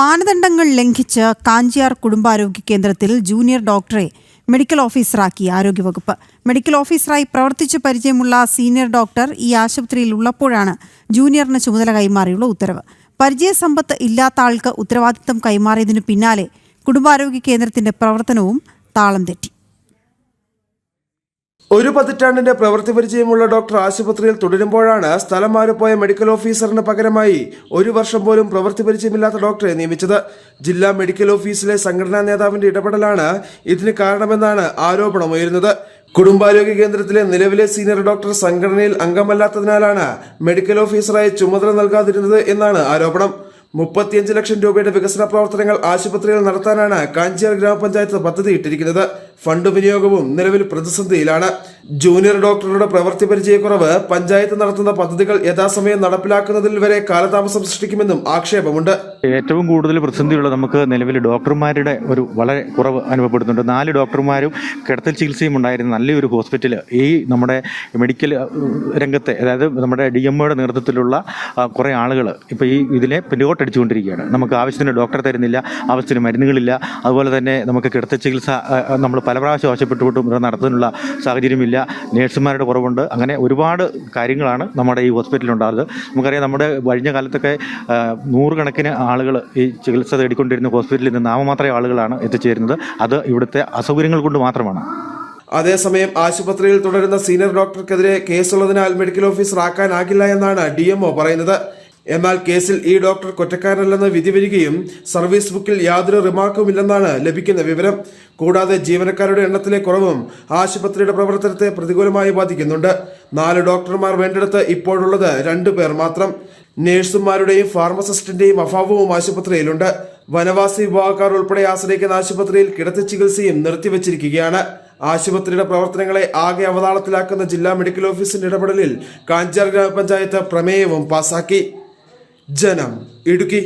മാനദണ്ഡങ്ങൾ ലംഘിച്ച് കാഞ്ചിയാർ കുടുംബാരോഗ്യ കേന്ദ്രത്തിൽ ജൂനിയർ ഡോക്ടറെ മെഡിക്കൽ ഓഫീസറാക്കി ആരോഗ്യവകുപ്പ്. മെഡിക്കൽ ഓഫീസറായി പ്രവർത്തിച്ചു പരിചയമുള്ള സീനിയർ ഡോക്ടർ ഈ ആശുപത്രിയിൽ ഉള്ളപ്പോഴാണ് ജൂനിയറിന് ചുമതല കൈമാറിയുള്ള ഉത്തരവ്. പരിചയസമ്പത്ത് ഇല്ലാത്ത ആൾക്ക് ഉത്തരവാദിത്തം കൈമാറിയതിനു പിന്നാലെ കുടുംബാരോഗ്യ കേന്ദ്രത്തിന്റെ പ്രവർത്തനവും താളം തെറ്റി. ഒരു പതിറ്റാണ്ടിന്റെ പ്രവൃത്തി പരിചയമുള്ള ഡോക്ടർ ആശുപത്രിയിൽ തുടരുമ്പോഴാണ് സ്ഥലം മാറിപ്പോയ മെഡിക്കൽ ഓഫീസറിന് പകരമായി ഒരു വർഷം പോലും പ്രവൃത്തി പരിചയമില്ലാത്ത ഡോക്ടറെ നിയമിച്ചത്. ജില്ലാ മെഡിക്കൽ ഓഫീസിലെ സംഘടനാ നേതാവിന്റെ ഇടപെടലാണ് ഇതിന് കാരണമെന്നാണ് ആരോപണമുയരുന്നത് കുടുംബാരോഗ്യ കേന്ദ്രത്തിലെ നിലവിലെ സീനിയർ ഡോക്ടർ സംഘടനയിൽ അംഗമല്ലാത്തതിനാലാണ് മെഡിക്കൽ ഓഫീസറായി ചുമതല നൽകാതിരുന്നത് എന്നാണ് ആരോപണം. മുപ്പത്തിയഞ്ച് ലക്ഷം രൂപയുടെ വികസന പ്രവർത്തനങ്ങൾ ആശുപത്രിയിൽ നടത്താനാണ് കാഞ്ചിയാർ ഗ്രാമപഞ്ചായത്ത് പദ്ധതി ഇട്ടിരിക്കുന്നത് ഫണ്ട് വിനിയോഗവും നിലവിൽ പ്രതിസന്ധിയിലാണ്. ജൂനിയർ ഡോക്ടറുടെ പ്രവൃത്തി പരിചയക്കുറവ് പഞ്ചായത്ത് നടത്തുന്ന പദ്ധതികൾ യഥാസമയം നടപ്പിലാക്കുന്നതിൽ വരെ കാലതാമസം സൃഷ്ടിക്കുമെന്നും ആക്ഷേപമുണ്ട്. ഏറ്റവും കൂടുതൽ പ്രതിസന്ധിയുള്ള നമുക്ക് നിലവിൽ ഡോക്ടർമാരുടെ ഒരു വളരെ കുറവ് അനുഭവപ്പെടുന്നുണ്ട്. നാല് ഡോക്ടർമാരും കിടത്തൽ ചികിത്സയും ഉണ്ടായിരുന്ന നല്ലൊരു ഹോസ്പിറ്റൽ ഈ നമ്മുടെ മെഡിക്കൽ രംഗത്തെ അതായത് നമ്മുടെ ഡി എം ഒയുടെ നേതൃത്വത്തിലുള്ള കുറേ ആളുകൾ ഇപ്പോൾ ഈ ഇതിനെ പിന്നോട്ടടിച്ചുകൊണ്ടിരിക്കുകയാണ്. നമുക്ക് ആവശ്യത്തിന് ഡോക്ടറെ തരുന്നില്ല ആവശ്യത്തിന് മരുന്നുകളില്ല. അതുപോലെ തന്നെ നമുക്ക് കിടത്തൽ ചികിത്സ നമ്മൾ പല പ്രാവശ്യം ആവശ്യപ്പെട്ടുകൊണ്ടും ഇവിടെ നടത്തുന്നുള്ള സാഹചര്യമില്ല. നേഴ്സുമാരുടെ കുറവുണ്ട്. അങ്ങനെ ഒരുപാട് കാര്യങ്ങളാണ് നമ്മുടെ ഈ ഹോസ്പിറ്റലിൽ ഉണ്ടാകുന്നത് നമുക്കറിയാം നമ്മുടെ കഴിഞ്ഞ കാലത്തൊക്കെ നൂറുകണക്കിന് ആളുകൾ ഈ ചികിത്സ തേടിക്കൊണ്ടിരുന്ന ഹോസ്പിറ്റലിൽ നിന്ന് നാമമാത്ര ആളുകളാണ് എത്തിച്ചേരുന്നത്. അത് ഇവിടുത്തെ അസൗകര്യങ്ങൾ കൊണ്ട് മാത്രമാണ്. അതേസമയം ആശുപത്രിയിൽ തുടരുന്ന സീനിയർ ഡോക്ടർക്കെതിരെ കേസുള്ളതിനാൽ മെഡിക്കൽ ഓഫീസർ ആക്കാനാകില്ല എന്നാണ് ഡി പറയുന്നത്. എന്നാൽ കേസിൽ ഈ ഡോക്ടർ കുറ്റക്കാരനല്ലെന്ന് വിധി വരികയും സർവീസ് ബുക്കിൽ യാതൊരു റിമാർക്കും ഇല്ലെന്നാണ് ലഭിക്കുന്ന വിവരം. കൂടാതെ ജീവനക്കാരുടെ എണ്ണത്തിലെ കുറവും ആശുപത്രിയുടെ പ്രവർത്തനത്തെ പ്രതികൂലമായി ബാധിക്കുന്നുണ്ട്. നാല് ഡോക്ടർമാർ വേണ്ടിടത്ത് ഇപ്പോഴുള്ളത് രണ്ടു പേർ മാത്രം. നേഴ്സുമാരുടെയും ഫാർമസിസ്റ്റിന്റെയും അഭാവവും ആശുപത്രിയിലുണ്ട്. വനവാസി വിഭാഗക്കാർ ഉൾപ്പെടെ ആശ്രയിക്കുന്ന ആശുപത്രിയിൽ കിടത്തി ചികിത്സയും നിർത്തിവച്ചിരിക്കുകയാണ്. ആശുപത്രിയുടെ പ്രവർത്തനങ്ങളെ ആകെ അവതാളത്തിലാക്കുന്ന ജില്ലാ മെഡിക്കൽ ഓഫീസിന്റെ ഇടപെടലിൽ കാഞ്ചാർ ഗ്രാമപഞ്ചായത്ത് പ്രമേയവും പാസാക്കി. ജനം ഇടുക്കി.